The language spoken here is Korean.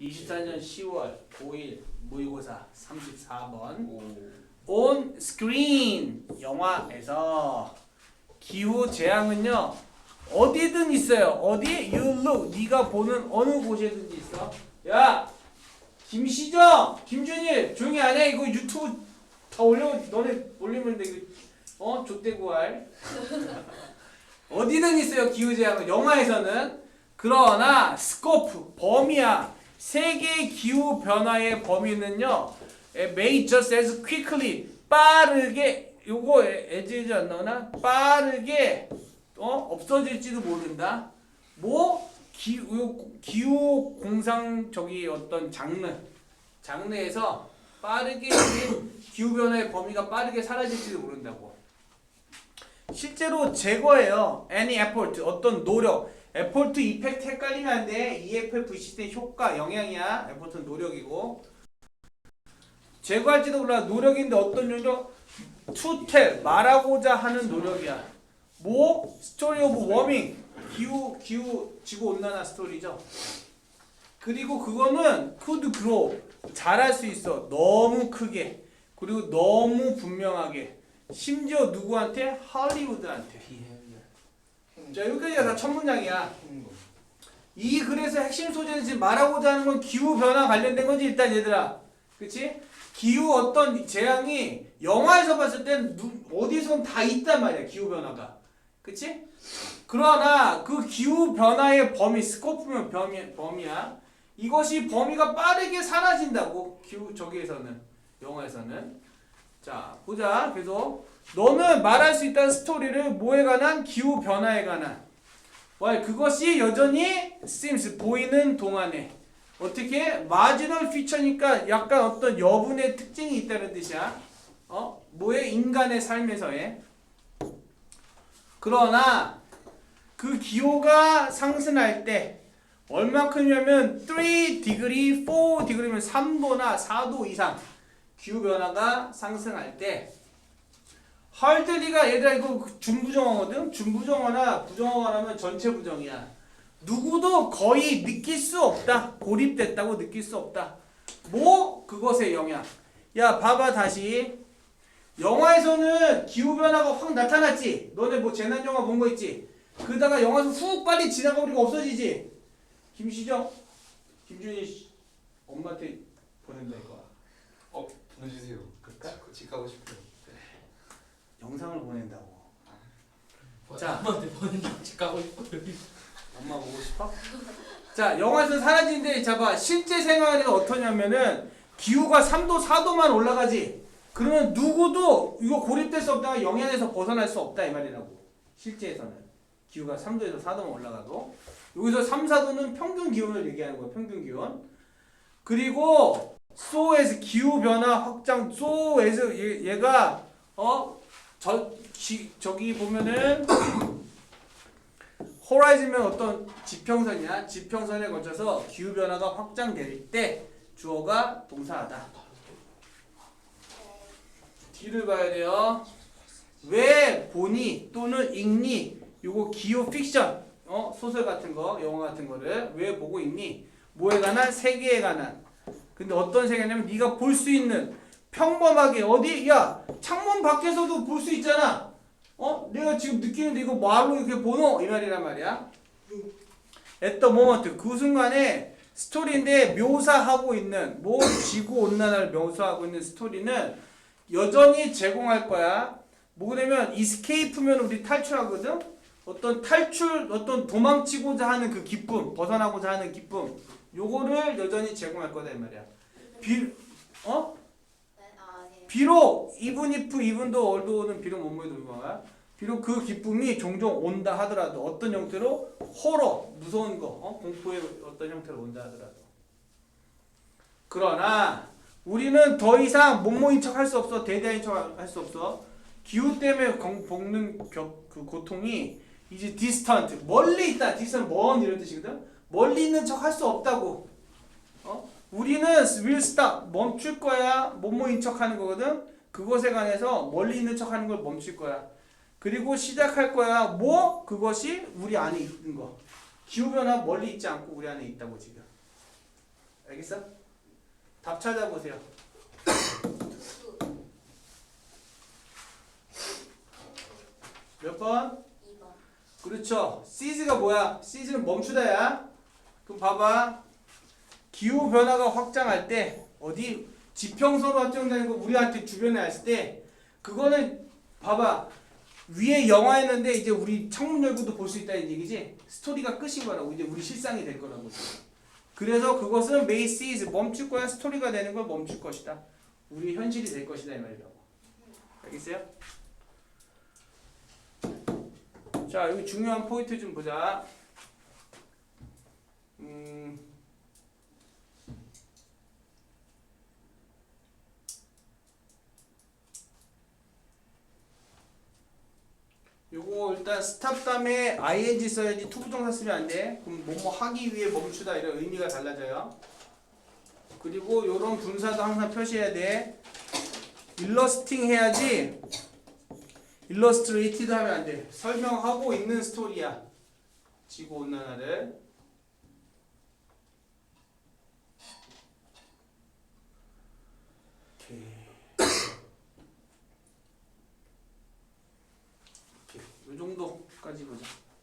24년 10월 5일 모의고사 34번 오. On Screen 영화에서 기후 재앙은요 어디든 있어요. 어디? You look. 네가 보는 어느 곳에든지 있어. 야 김시정 김준일 조용히 안 해. 이거 유튜브 다 올려. 너네 올리면 돼. 이거 어? 좆대고 할 어디든 있어요 기후 재앙은. 영화에서는 그러나 스코프 범위야 세계 기후 변화의 범위는요 may just as quickly 빠르게 요거 애지지 안 나오나? 빠르게 어 없어질지도 모른다. 뭐 기후 기후 공상 저기 어떤 장르 장르에서 빠르게 기후 변화의 범위가 빠르게 사라질지도 모른다고. 실제로 제거해요. Any effort 어떤 노력 에포트 이펙트 헷갈리면 안 돼. EFF 시스템 효과 영향이야. 에포트는 노력이고. 제거할지도 몰라. 노력인데 어떤 노력? tell 말하고자 하는 노력이야. 뭐? 스토리 오브 워밍. 기후 기후 지구 온난화 스토리죠. 그리고 그거는 could grow 잘할 수 있어. 너무 크게. 그리고 너무 분명하게. 심지어 누구한테? 할리우드한테. 자 여기까지가 다 첫 문장이야. 이 글에서 핵심 소재는 지금 말하고자 하는 건 기후 변화 관련된 거지 일단 얘들아. 그치? 기후 어떤 재앙이 영화에서 봤을 땐 누- 어디선 다 있단 말이야 기후 변화가. 그치? 그러나 그 기후 변화의 범위 스코프면 범위, 범위야. 이것이 범위가 빠르게 사라진다고 기후 저기에서는 영화에서는. 자 보자. 계속. 너는 말할 수 있다는 스토리를 뭐에 관한? 기후 변화에 관한. 와 그것이 여전히 seems 보이는 동안에. 어떻게? marginal feature니까 약간 어떤 여분의 특징이 있다는 뜻이야. 어? 뭐의 인간의 삶에서의. 그러나 그 기호가 상승할 때 얼마큼이냐면 3 degree, 4 degree면 3도나 4도 이상 기후 변화가 상승할 때 헐들리가 얘들아 이거 중부정어거든? 중부정어나 부정어라면 전체 부정이야. 누구도 거의 느낄 수 없다. 고립됐다고 느낄 수 없다. 뭐? 그것의 영향. 야 봐봐 다시. 영화에서는 기후변화가 확 나타났지? 너네 뭐 재난영화 본 거 있지? 그러다가 영화에서 훅 빨리 지나가 버리고 없어지지? 김시정? 김준희 씨 엄마한테 보낸다 이거. 어? 집 가고 싶어요. 영상을 보낸다고. 자. 엄마한테 보낸다고 집 가고 싶어 여기 엄마 보고 싶어? 자, 영화에서 사라지는데 잡아 실제 생활에서 어떠냐면은 기후가 3도, 4도만 올라가지. 그러면 누구도 이거 고립될 수 없다가 영향에서 벗어날 수 없다 이 말이라고. 실제에서는 기후가 3도에서 4도만 올라가도 여기서 3, 4도는 평균 기온을 얘기하는 거야. 평균 기온. 그리고 as 기후 변화 확장 as 얘, 얘가 어저 저기 보면은 호라이즌은 어떤 지평선이야. 지평선에 걸쳐서 기후 변화가 확장될 때 주어가 동사하다. 뒤를 봐야 돼요. 왜 보니 또는 읽니? 요거 기후 픽션, 어 소설 같은 거, 영화 같은 거를 왜 보고 있니? 뭐에 관한 세계에 관한. 근데 어떤 세계냐면 네가 볼 수 있는 평범하게 어디 야 창문 밖에서도 볼 수 있잖아. 어? 내가 지금 느끼는데 이거 말로 이렇게 보노? 이 말이란 말이야. at the 그 순간에 스토리인데 묘사하고 있는 뭐 지구 온난화를 묘사하고 있는 스토리는 여전히 제공할 거야. 뭐냐면 escape면 우리 탈출하거든. 어떤 탈출, 어떤 도망치고자 하는 그 기쁨, 벗어나고자 하는 기쁨, 요거를 여전히 제공할 거다 이 말이야. 비, 어? 비록 even if even도 얼도는 비록 뭐뭐에도 불구하고 비록 그 기쁨이 종종 온다 하더라도 어떤 형태로 호러 무서운 거 어? 공포의 어떤 형태로 온다 하더라도 그러나 우리는 더 이상 못모인 척 할 수 없어 대대인 척 할 수 없어 기후 때문에 공- 겪는 겨- 그 고통이 이제 디스턴트 멀리 있다. 디스턴트 먼 이런 뜻이거든. 멀리 있는 척 할 수 없다고. 어? 우리는 will stop 멈출 거야. 뭐뭐인 척 하는 거거든. 그것에 관해서 멀리 있는 척 하는 걸 멈출 거야. 그리고 시작할 거야. 뭐? 그것이 우리 안에 있는 거. 기후변화 멀리 있지 않고 우리 안에 있다고 지금. 알겠어? 답 찾아보세요. 몇 번? 2번. 그렇죠. 시즈가 뭐야? 시즈는 멈추다야. 그럼 봐봐. 기후 변화가 확장할 때 어디 지평선으로 확장되는 거 우리한테 주변에 왔을 때 그거는 봐봐. 위에 영화였는데 이제 우리 창문 열고도 볼 수 있다는 얘기지. 스토리가 끝인 거라고 이제 우리 실상이 될 거라고. 그래서 그것은 may cease 멈출 거야. 스토리가 되는 걸 멈출 것이다. 우리 현실이 될 것이다 이 말이라고. 알겠어요? 자, 여기 중요한 포인트 좀 보자. 음. 요거 일단 스탑 다음에 ing 써야지 투부정사 쓰면 안 돼. 그럼 뭐뭐 하기 위해 멈추다 이런 의미가 달라져요. 그리고 요런 분사도 항상 표시해야 돼. 일러스팅 해야지 일러스트레이티드 하면 안 돼. 설명하고 있는 스토리야. 지구 온난화를. 요 정도까지 보자.